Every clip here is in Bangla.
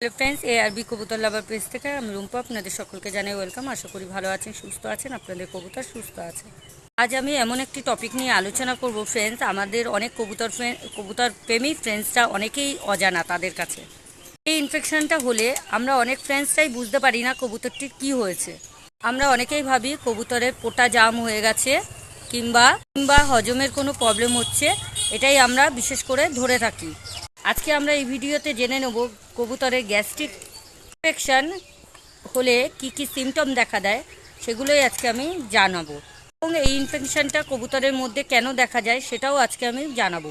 হ্যালো ফ্রেন্ডস, এ আরবি কবুতর লাভার পেজ থেকে আমি রুম্পা আপনাদের সকলকে জানাই ওয়েলকাম। আশা করি ভালো আছেন, সুস্থ আছেন, আপনাদের কবুতর সুস্থ আছে। আজ আমি এমন একটি টপিক নিয়ে আলোচনা করব ফ্রেন্ডস, আমাদের অনেক কবুতর কবুতর প্রেমী ফ্রেন্ডসরা অনেকেই অজানা তাদের কাছে। এই ইনফেকশনটা হলে আমরা অনেক ফ্রেন্ডসরাই বুঝতে পারি না কবুতরটির কি হয়েছে। আমরা অনেকেই ভাবি কবুতরের পোটা জাম হয়ে গেছে, কিংবা কিংবা হজমের কোনো প্রবলেম হচ্ছে, এটাই আমরা বিশেষ করে ধরে থাকি। আজকে আমরা এই ভিডিওতে জেনে নেব কবুতরের গ্যাস্ট্রিক ইনফেকশন হলে কি কি সিমটম দেখা দেয়, সেগুলোই আজকে আমি জানাব। এবং এই ইনফেকশানটা কবুতরের মধ্যে কেন দেখা যায়, সেটাও আজকে আমি জানাব।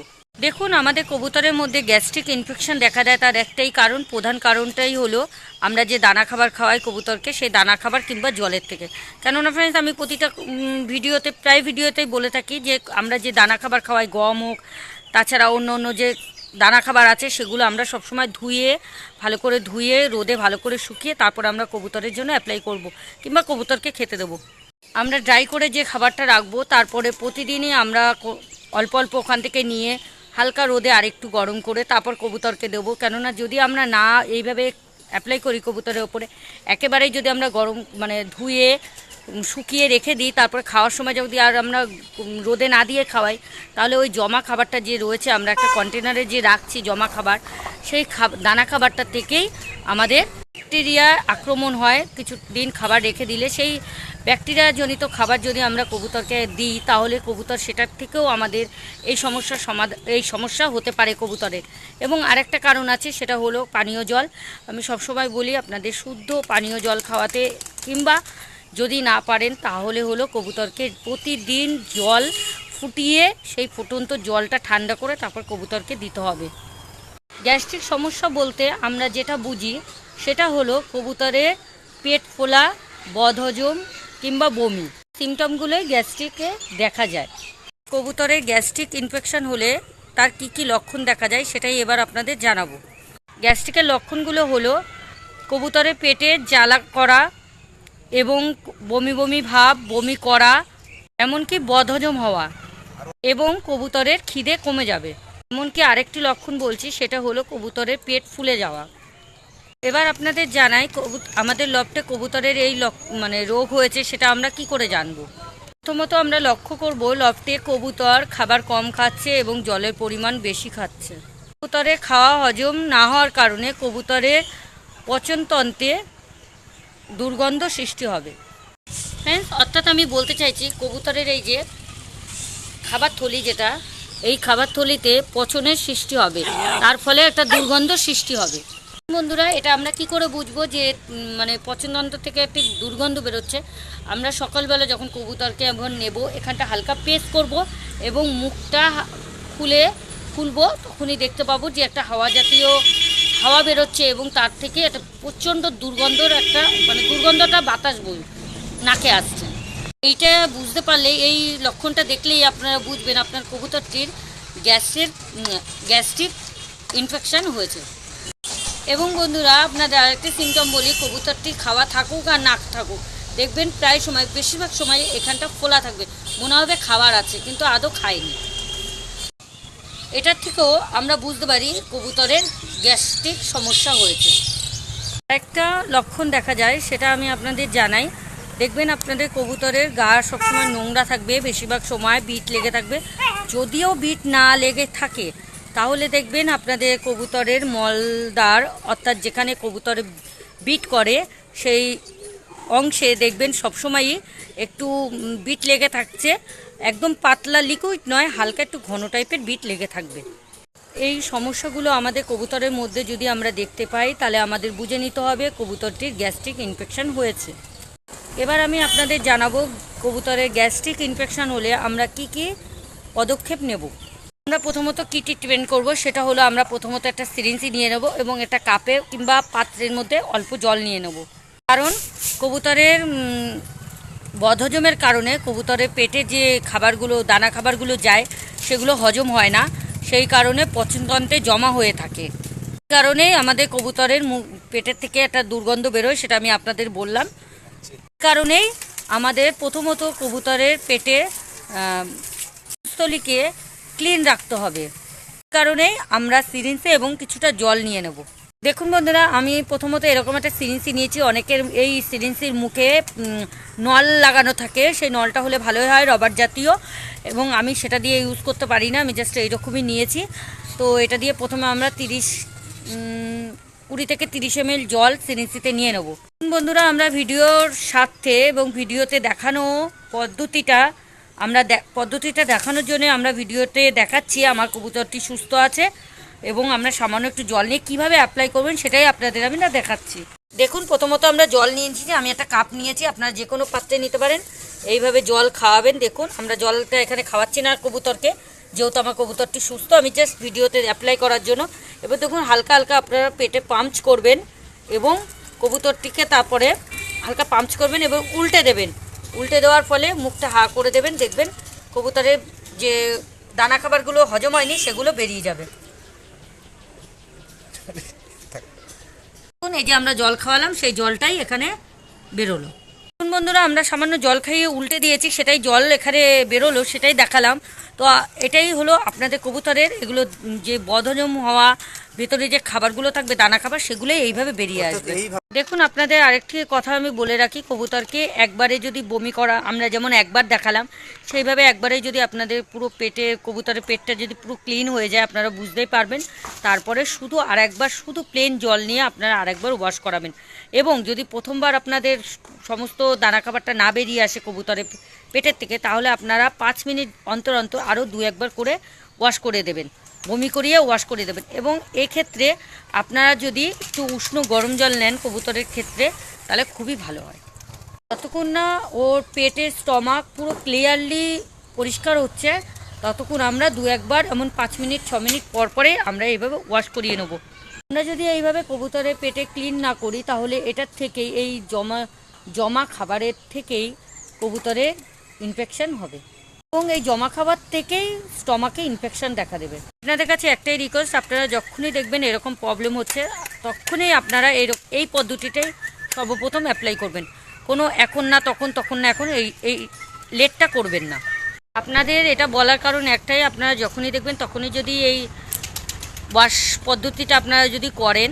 দেখুন, আমাদের কবুতরের মধ্যে গ্যাস্ট্রিক ইনফেকশন দেখা দেয়, তার একটাই কারণ, প্রধান কারণটাই হলো আমরা যে দানা খাবার খাওয়াই কবুতরকে, সেই দানা খাবার কিংবা জলের থেকে। কেননা ফ্রেন্ডস আমি প্রতিটা ভিডিওতে, প্রায় ভিডিওতেই বলে থাকি যে আমরা যে দানা খাবার খাওয়াই, গম হোক, তাছাড়া অন্য অন্য যে দানা খাবার আছে, সেগুলো আমরা সবসময় ধুয়ে, ভালো করে ধুয়ে, রোদে ভালো করে শুকিয়ে তারপর আমরা কবুতরের জন্য অ্যাপ্লাই করব কিংবা কবুতরকে খেতে দেবো। আমরা ড্রাই করে যে খাবারটা রাখব, তারপরে প্রতিদিনই আমরা অল্প অল্প ওখান থেকে নিয়ে হালকা রোদে আরেকটু গরম করে তারপর কবুতরকে দেবো। কেননা যদি আমরা না এইভাবে অ্যাপ্লাই করি কবুতরের ওপরে। একেবারেই যদি আমরা গরম মানে ধুয়ে শুকিয়ে রেখে দিই, তারপরে খাওয়ার সময় যদি আর আমরা রোদে না দিয়ে খাওয়াই, তাহলে ওই জমা খাবারটা যে রয়েছে, আমরা একটা কন্টেনারে যে রাখছি জমা খাবার, সেই দানা খাবারটা থেকেই আমাদের ব্যাকটেরিয়া আক্রমণ হয়, কিছু দিন খাবার রেখে দিলে সেই ব্যাকটেরিয়া জনিত খাবার যদি আমরা কবুতরকে দিই, তাহলে কবুতর সেটার থেকেও আমাদের এই সমস্যার সমাধান এই সমস্যা হতে পারে কবুতরের। এবং আরেকটা কারণ আছে, সেটা হলো পানীয় জল। আমি সবসময় বলি, আপনাদের শুদ্ধ পানীয় জল খাওয়াতে কিংবা যদি না পারেন, তাহলে হলো কবুতরকে প্রতিদিন জল ফুটিয়ে, সেই ফুটন্ত জলটা ঠান্ডা করে তারপর কবুতরকে দিতে হবে। গ্যাস্ট্রিক সমস্যা বলতে আমরা যেটা বুঝি, সেটা হলো কবুতরের পেট ফোলা, বদহজম কিংবা বমি। সিমটমগুলোই গ্যাস্ট্রিকে দেখা যায়। কবুতরের গ্যাস্ট্রিক ইনফেকশন হলে তার কি কি লক্ষণ দেখা যায় সেটাই এবার আপনাদের জানাব। গ্যাস্ট্রিকের লক্ষণগুলো হলো কবুতরের পেটে জ্বালা করা এবং বমি বমি ভাব, বমি করা, এমনকি বদহজম হওয়া এবং কবুতরের খিদে কমে যাবে। এমনকি আরেকটি লক্ষণ বলছি, সেটা হলো কবুতরের পেট ফুলে যাওয়া। এবার আপনাদের জানাই আমাদের লফটে কবুতরের এই লক- মানে রোগ হয়েছে সেটা আমরা কি করে জানব? প্রথমত আমরা লক্ষ্য করব লফটে কবুতর খাবার কম খাচ্ছে এবং জলের পরিমাণ বেশি খাচ্ছে। কবুতরে খাওয়া হজম না হওয়ার কারণে কবুতরের পচনতন্ত্রে দুর্গন্ধ সৃষ্টি হবে। ফ্রেন্ডস অর্থাৎ আমি বলতে চাইছি কবুতরের এই যে খাবার থলি যেটা, এই খাবার থলিতে পচনের সৃষ্টি হবে। তার ফলে একটা দুর্গন্ধ সৃষ্টি হবে। বন্ধুরা, এটা আমরা কি করে বুঝব যে মানে পচনতন্ত্র থেকে একটি দুর্গন্ধ বেরোচ্ছে? আমরা সকালবেলা যখন কবুতরকে এখন নেব, এখানটা হালকা পেস্ট করব এবং মুখটা খুলে খুলবো, তখনই দেখতে পাবো যে একটা হাওয়া জাতীয় হাওয়া বেরোচ্ছে এবং তার থেকে একটা প্রচণ্ড দুর্গন্ধর একটা মানে দুর্গন্ধটা বাতাস বই, নাকে আসছে। এইটা বুঝতে পারলে, এই লক্ষণটা দেখলেই আপনারা বুঝবেন আপনার কবুতরটির গ্যাসের গ্যাস্ট্রিক ইনফেকশান হয়েছে। এবং বন্ধুরা, আপনাদের আরেকটি সিমটম বলি, কবুতরটি খাওয়া থাকুক আর না থাকুক। দেখবেন প্রায় সময়, বেশিরভাগ সময় এখানটা খোলা থাকবে। মনে হবে খাবার আছে, কিন্তু আদৌ খায়নি এটার থেকেও আমরা বুঝতে পারি কবুতরের গ্যাস্ট্রিক সমস্যা হয়েছে। একটা লক্ষণ দেখা যায়, সেটা আমি আপনাদের জানাই। দেখবেন আপনাদের কবুতরের গা সবসময় নোংরা থাকবে, বেশিরভাগ সময় বিট লেগে থাকবে। যদিও বিট না লেগে থাকে তাহলে দেখবেন আপনাদের কবুতরের মলদার, অর্থাৎ যেখানে কবুতরে বিট করে, সেই অংশে দেখবেন সবসময়ই একটু বিট লেগে থাকছে। একদম পাতলা লিকুইড নয়, হালকা একটু ঘন টাইপের বিট লেগে থাকবে। এই সমস্যাগুলো আমাদের কবুতরের মধ্যে যদি আমরা দেখতে পাই, তাহলে আমাদের বুঝে নিতে হবে কবুতরটির গ্যাস্ট্রিক ইনফেকশন হয়েছে। এবার আমি আপনাদের জানাব কবুতরের গ্যাস্ট্রিক ইনফেকশন হলে আমরা কি কি পদক্ষেপ নেব। আমরা প্রথমত কী ট্রিটমেন্ট করব সেটা হলো আমরা প্রথমত একটা সিরিঞ্জি নিয়ে নেব এবং একটা কাপে কিংবা পাত্রের মধ্যে অল্প জল নিয়ে নেব। কারণ কবুতরের বদহজমের কারণে কবুতরের পেটে যে খাবারগুলো, দানা খাবারগুলো যায়, সেগুলো হজম হয় না। সেই কারণে পচনতন্ত্রে জমা হয়ে থাকে। এই কারণেই আমাদের কবুতরের পেটের থেকে একটা দুর্গন্ধ বেরোয়, সেটা আমি আপনাদের বললাম। কারণেই আমাদের প্রথমত কবুতরের পেটে স্থলিকে ক্লিন রাখতে হবে। এই কারণেই আমরা সিরিঞ্জে এবং কিছুটা জল নিয়ে নেব। দেখুন বন্ধুরা, আমি প্রথমত এরকম একটা সিরিঞ্চি নিয়েছি। অনেকের এই সিরিঞ্চির মুখে নল লাগানো থাকে। সেই নলটা হলে ভালোই হয়, রবার জাতীয়। এবং আমি সেটা দিয়ে ইউজ করতে পারি না, আমি জাস্ট এইরকমই নিয়েছি। তো এটা দিয়ে প্রথমে আমরা তিরিশ কুড়ি থেকে তিরিশ এম জল সিরিঞ্চিতে নিয়ে নেব। বন্ধুরা, আমরা ভিডিওর সাথে এবং ভিডিওতে দেখানো পদ্ধতিটা আমরা পদ্ধতিটা দেখানোর জন্য আমরা ভিডিওতে দেখাচ্ছি, আমার কবুতরটি সুস্থ আছে এবং আমরা সামান্য একটু জল নিয়ে কীভাবে অ্যাপ্লাই করবেন সেটাই আপনাদের আমি না দেখাচ্ছি। দেখুন, প্রথমত আমরা জল নিয়েছি যে আমি একটা কাপ নিয়েছি, আপনারা যে কোনো পাত্রে নিতে পারেন। এইভাবে জল খাওয়াবেন, দেখুন, আমরা জলটা এখানে খাওয়াচ্ছি না কবুতরকে, যেহেতু আমার কবুতরটি সুস্থ, আমি জাস্ট ভিডিওতে অ্যাপ্লাই করার জন্য। এবার দেখুন, হালকা হালকা আপনারা পেটে পাম্পচ করবেন এবং কবুতরটিকে তারপরে হালকা পাম্পচ করবেন এবং উল্টে দেবেন। উল্টে দেওয়ার ফলে মুখটা হা করে দেবেন, দেখবেন কবুতরের যে দানা খাবারগুলো হজম হয়নি, সেগুলো বেরিয়ে যাবে। এই যে আমরা জল খাওয়ালাম, সেই জলটাই এখানে বেরোলো। বন্ধুরা, আমরা সামান্য জল খাইয়ে উল্টে দিয়েছি, সেটাই জল এখানে বেরোলো, সেটাই দেখালাম। তো এটাই হলো আপনাদের কবুতরের এগুলো যে বদহজম হওয়া ভেতরে যে খাবারগুলো থাকবে দানা খাবার সেগুলোই এইভাবে বেরিয়ে আসবে। দেখুন আপনাদের আরেকটি কথা আমি বলে রাখি কবুতরকে একবারে যদি বমি করা আমরা যেমন একবার দেখালাম সেইভাবে একবারে যদি আপনাদের পুরো পেটে কবুতরের পেটটা যদি পুরো ক্লিন হয়ে যায় আপনারা বুঝতেই পারবেন। তারপরে শুধু আর একবার শুধু প্লেন জল নিয়ে আপনারা আরেকবার ওয়াশ করাবেন। এবং যদি প্রথমবার আপনাদের সমস্ত দানা খাবারটা না বেরিয়ে আসে কবুতরের পেটের থেকে, তাহলে আপনারা পাঁচ মিনিট অন্তর অন্তর আরও দু একবার করে ওয়াশ করে দেবেন। বমি করিয়ে ওয়াশ করে দেবেন। এবং এক্ষেত্রে আপনারা যদি একটু উষ্ণ গরম জল নেন কবুতরের ক্ষেত্রে, তাহলে খুবই ভালো হয়। যতক্ষণ না ওর পেটের স্টমাক পুরো ক্লিয়ারলি পরিষ্কার হচ্ছে, ততক্ষণ আমরা দু একবার, এমন পাঁচ মিনিট, ছ মিনিট পর পরে আমরা এইভাবে ওয়াশ করিয়ে নেব। আমরা যদি এইভাবে কবুতরের পেটে ক্লিন না করি, তাহলে এটার থেকেই, এই জমা জমা খাবারের থেকেই কবুতরের ইনফেকশন হবে। এবং এই জমা খাবার থেকেই স্টমাকে ইনফেকশন দেখা দেবে। আপনাদের কাছে একটাই রিকোয়েস্ট আপনারা যখনই দেখবেন এরকম প্রবলেম হচ্ছে, তখনই আপনারা এই এই পদ্ধতিটাই সর্বপ্রথম অ্যাপ্লাই করবেন। কোনো এখন না, তখন তখন না, এখন এই এই লেটটা করবেন না। আপনাদের এটা বলার কারণ একটাই, আপনারা যখনই দেখবেন, তখনই যদি এই ওয়াশ পদ্ধতিটা আপনারা যদি করেন,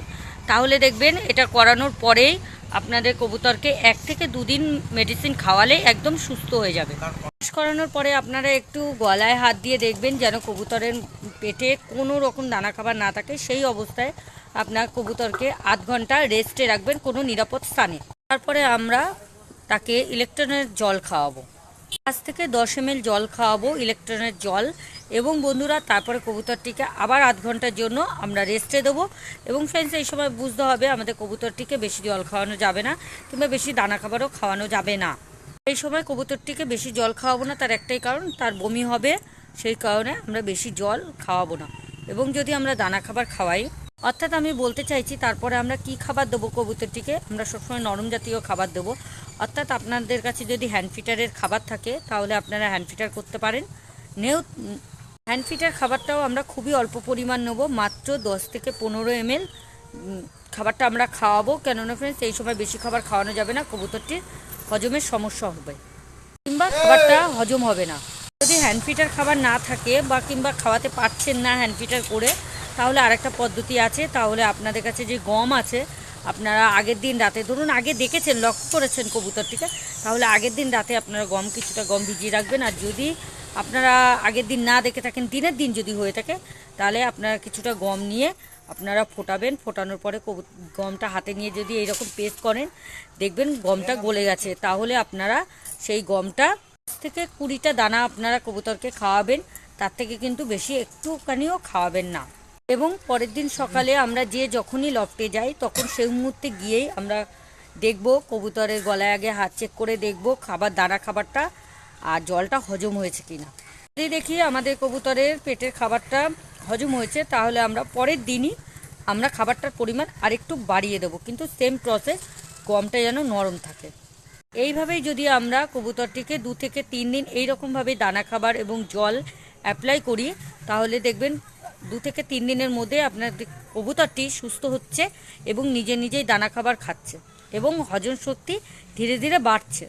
তাহলে দেখবেন এটা করানোর পরেই আপনাদের কবুতরকে এক থেকে দুদিন মেডিসিন খাওয়ালে একদম সুস্থ হয়ে যাবে। ওয়াশ করানোর পরে আপনারা একটু গলায় হাত দিয়ে দেখবেন যেন কবুতরের পেটে কোনো রকম দানা খাবার না থাকে। সেই অবস্থায় আপনার কবুতরকে আধ ঘণ্টা রেস্টে রাখবেন কোনো নিরাপদ স্থানে। তারপরে আমরা তাকে ইলেকট্রনের জল খাওয়াবো। পাঁচ থেকে দশ এম জল খাওয়াবো ইলেকট্রনের জল। এবং বন্ধুরা, তারপরে কবুতরটিকে আবার আধ ঘণ্টার জন্য আমরা রেস্টে দেবো। এবং ফ্রেন্ডস এই সময় বুঝতে হবে, আমাদের কবুতরটিকে বেশি জল খাওয়ানো যাবে না, কিংবা বেশি দানা খাবারও খাওয়ানো যাবে না। এই সময় কবুতরটিকে বেশি জল খাওয়াবো না, তার একটাই কারণ, তার বমি হবে। সেই কারণে আমরা বেশি জল খাওয়াবো না। এবং যদি আমরা দানা খাবার খাওয়াই, অর্থাৎ আমি বলতে চাইছি, তারপরে আমরা কি খাবার দেবো কবুতরটিকে? আমরা সবসময় নরম জাতীয় খাবার দেবো। অর্থাৎ আপনাদের কাছে যদি হ্যান্ড ফিটারের খাবার থাকে তাহলে আপনারা হ্যান্ড ফিটার করতে পারেন। নেও হ্যান্ড ফিটার খাবারটাও আমরা খুবই অল্প পরিমাণ নেব মাত্র দশ থেকে পনেরো এমএল। খাবারটা আমরা খাওয়াবো কেননা ফ্রেন্ডস এই সময় বেশি খাবার খাওয়ানো যাবে না কবুতরটির হজমের সমস্যা হবে। কিংবা খাবারটা হজম হবে না। যদি হ্যান্ড ফিটার খাবার না থাকে বা কিংবা খাওয়াতে পারছেন না হ্যান্ড ফিটার করে তাহলে আরেকটা পদ্ধতি আছে। তাহলে আপনাদের কাছে যে গম আছে আপনারা আগের দিন রাতে, ধরুন আগে দেখেছেন লক্ষ্য করেছেন কবুতরটিকে তাহলে আগের দিন রাতে আপনারা গম, কিছুটা গম ভিজিয়ে রাখবেন। আর যদি আপনারা আগের দিন না দেখে থাকেন, দিনের দিন যদি হয়ে থাকে, তাহলে আপনারা কিছুটা গম নিয়ে আপনারা ফোটাবেন। ফোটানোর পরে গমটা হাতে নিয়ে যদি এইরকম পেস্ট করেন, দেখবেন গমটা গলে গেছে। তাহলে আপনারা সেই গমটা থেকে কুড়িটা দানা আপনারা কবুতরকে খাওয়াবেন। তার থেকে কিন্তু বেশি একটুখানিও খাওয়াবেন না। এবং পরের দিন সকালে আমরা যে যখনই লফটে যাই, তখন সেই মুহূর্তে গিয়েই আমরা দেখব, কবুতরের গলায় আগে হাত চেক করে দেখব, খাবার, দানা খাবারটা, আর জলটা হজম হয়েছে কিনা। যদি দেখি আমাদের কবুতরের পেটের খাবারটা হজম হয়েছে, তাহলে আমরা পরের দিনই আমরা খাবারটার পরিমাণ আরেকটু বাড়িয়ে দেবো। কিন্তু সেম প্রসেস গমটা যেন নরম থাকে। এইভাবেই যদি আমরা কবুতরটিকে দু থেকে তিন দিন এইরকমভাবে দানা খাবার এবং জল অ্যাপ্লাই করি, তাহলে দেখবেন দু থেকে তিন দিনের মধ্যে আপনার কবুতরটি সুস্থ হচ্ছে এবং নিজে নিজেই দানা খাবার খাচ্ছে এবং হজম শক্তি ধীরে ধীরে বাড়ছে।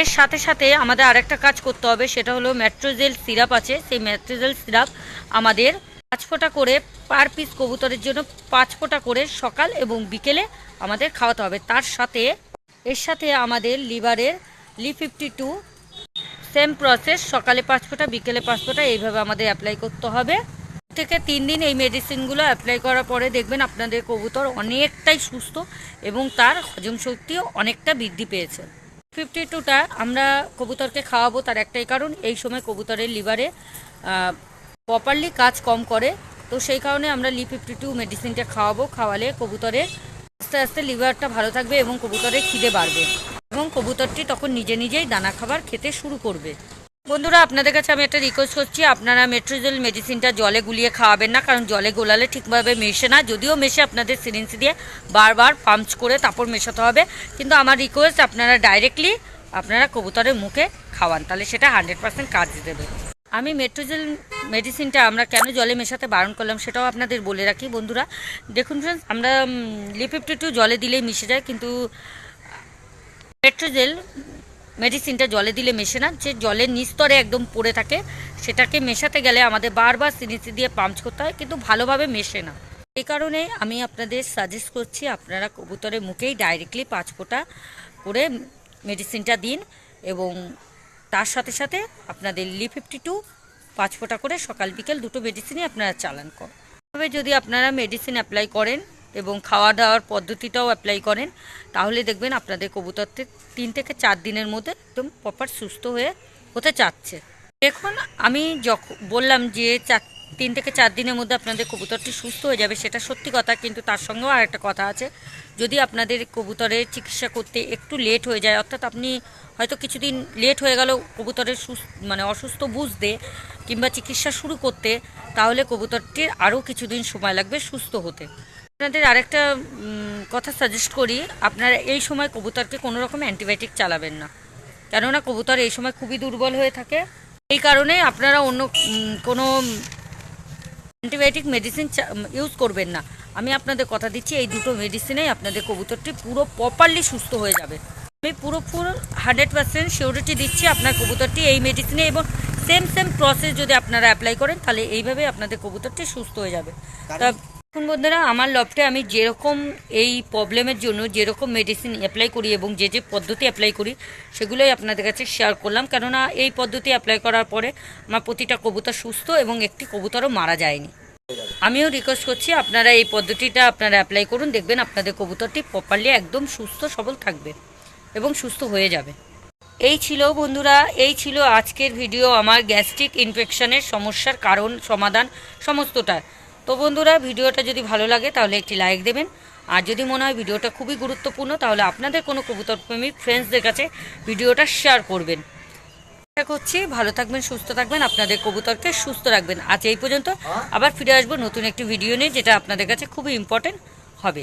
এর সাথে সাথে আমাদের আরেকটা কাজ করতে হবে, সেটা হলো ম্যাট্রোজেল সিরাপ আছে। সেই ম্যাট্রোজেল সিরাপ আমাদের পাঁচ ফোঁটা করে পার পিস কবুতরের জন্য পাঁচ ফোঁটা করে সকাল এবং বিকেলে আমাদের খাওয়াতে হবে। তার সাথে, এর সাথে আমাদের লিভারের লি ফিফটি টু সেম প্রসেস, সকালে পাঁচ ফোঁটা, বিকেলে পাঁচ ফোঁটা, এইভাবে আমাদের অ্যাপ্লাই করতে হবে। থেকে তিন দিন এই মেডিসিনগুলো অ্যাপ্লাই করার পরে দেখবেন আপনাদের কবুতর অনেকটাই সুস্থ এবং তার হজম শক্তিও অনেকটা বৃদ্ধি পেয়েছে। ফিফটি টুটা আমরা কবুতরকে খাওয়াবো তার একটাই কারণ, এই সময় কবুতরের লিভারে প্রপারলি কাজ কম করে। তো সেই কারণে আমরা লি ফিফটি টু মেডিসিনটা খাওয়াবো, খাওয়ালে কবুতরের আস্তে আস্তে লিভারটা ভালো থাকবে এবং কবুতরের খিদে বাড়বে। এবং কবুতরটি তখন নিজে নিজেই দানা খাবার খেতে শুরু করবে। বন্ধুরা, আপনাদের কাছে আমি একটা রিকোয়েস্ট করছি। আপনারা মেট্রোজেল মেডিসিনটা জলে গুলিয়ে খাওয়াবেন না, কারণ জলে গোলালে ঠিকভাবে মেশে না। যদিও মেশে আপনাদের সিরিঞ্জ দিয়ে বারবার পাম্পস করে তারপর মেশাতে হবে। কিন্তু আমার রিকোয়েস্ট আপনারা ডাইরেক্টলি আপনারা কবুতরের মুখে খাওয়ান। তাহলে সেটা হান্ড্রেড পার্সেন্ট কাজ দেবে। আমি মেট্রোজেল মেডিসিনটা আমরা কেন জলে মেশাতে বারণ করলাম সেটাও আপনাদের বলে রাখি, বন্ধুরা। দেখুন ফ্রেন্ডস আমরা লিফিফটি টু জলে দিলেই মিশে যায়, কিন্তু পেট্রোজেল মেডিসিনটা জলে দিলে মেশে না, যে জলের নিস্তরে একদম পড়ে থাকে, সেটাকে মেশাতে গেলে আমাদের বারবার সিরিঞ্জ দিয়ে পাম্প করতে হয়, কিন্তু ভালোভাবে মেশে না। এই কারণে আমি আপনাদের সাজেস্ট করছি, আপনারা কবুতরের মুখেই ডাইরেক্টলি পাঁচ ফোঁটা করে মেডিসিনটা দিন এবং তার সাথে সাথে আপনাদের লি ফিফটি টু পাঁচ ফোঁটা করে সকাল বিকেল দুটো মেডিসিনই আপনারা চালান করেন তবে যদি আপনারা মেডিসিন অ্যাপ্লাই করেন এবং খাওয়া দাওয়ার পদ্ধতিটাও অ্যাপ্লাই করেন। তাহলে দেখবেন আপনাদের কবুতরটি তিন থেকে চার দিনের মধ্যে একদম প্রপার সুস্থ হয়ে হতে চাচ্ছে। দেখুন, আমি যখন বললাম যে চার তিন থেকে চার দিনের মধ্যে আপনাদের কবুতরটি সুস্থ হয়ে যাবে, সেটা সত্যি কথা, কিন্তু তার সঙ্গেও আর একটা কথা আছে। যদি আপনাদের কবুতরের চিকিৎসা করতে একটু লেট হয়ে যায়, অর্থাৎ আপনি হয়তো কিছুদিন লেট হয়ে গেল কবুতরের সুস্থ মানে অসুস্থ বুঝতে কিংবা চিকিৎসা শুরু করতে, তাহলে কবুতরটির আরও কিছুদিন সময় লাগবে সুস্থ হতে। আপনাদের আরেকটা কথা সাজেস্ট করি আপনারা এই সময় কবুতরকে কোনো রকম অ্যান্টিবায়োটিক চালাবেন না। কেননা কবুতর এই সময় খুবই দুর্বল হয়ে থাকে। এই কারণে আপনারা অন্য কোনো অ্যান্টিবায়োটিক মেডিসিন ইউজ করবেন না। আমি আপনাদের কথা দিচ্ছি এই দুটো মেডিসিনেই আপনাদের কবুতরটি পুরো প্রপারলি সুস্থ হয়ে যাবে। আমি পুরো ফুল হান্ড্রেড পার্সেন্ট সিওরিটি দিচ্ছি আপনার কবুতরটি এই মেডিসিনে এবং সেম সেম প্রসেস যদি আপনারা অ্যাপ্লাই করেন তাহলে এইভাবে আপনাদের কবুতরটি সুস্থ হয়ে যাবে। তা এখন বন্ধুরা, আমার লফটে আমি যেরকম এই প্রবলেমের জন্য যেরকম মেডিসিন অ্যাপ্লাই করি এবং যে যে পদ্ধতি অ্যাপ্লাই করি, সেগুলোই আপনাদের কাছে শেয়ার করলাম। কেননা এই পদ্ধতি অ্যাপ্লাই করার পরে আমার প্রতিটা কবুতর সুস্থ এবং একটি কবুতরও মারা যায়নি। আমিও রিকোয়েস্ট করছি আপনারা এই পদ্ধতিটা আপনারা অ্যাপ্লাই করুন, দেখবেন আপনাদের কবুতরটি প্রপারলি একদম সুস্থ, সবল থাকবে এবং সুস্থ হয়ে যাবে। এই ছিল বন্ধুরা, এই ছিল আজকের ভিডিও আমার গ্যাস্ট্রিক ইনফেকশনের সমস্যার কারণ, সমাধান, সমস্তটা। তো বন্ধুরা, ভিডিওটা যদি ভালো লাগে তাহলে একটি লাইক দেবেন। আর যদি মনে হয় ভিডিওটা খুবই গুরুত্বপূর্ণ, তাহলে আপনাদের কোনো কবুতর প্রেমিক ফ্রেন্ডসদের কাছে ভিডিওটা শেয়ার করবেন। আশা করছি ভালো থাকবেন, সুস্থ থাকবেন, আপনাদের কবুতরকে সুস্থ রাখবেন। আজ এই পর্যন্ত আবার ফিরে আসব নতুন একটি ভিডিও নিয়ে, যেটা আপনাদের কাছে খুবই ইম্পর্টেন্ট হবে।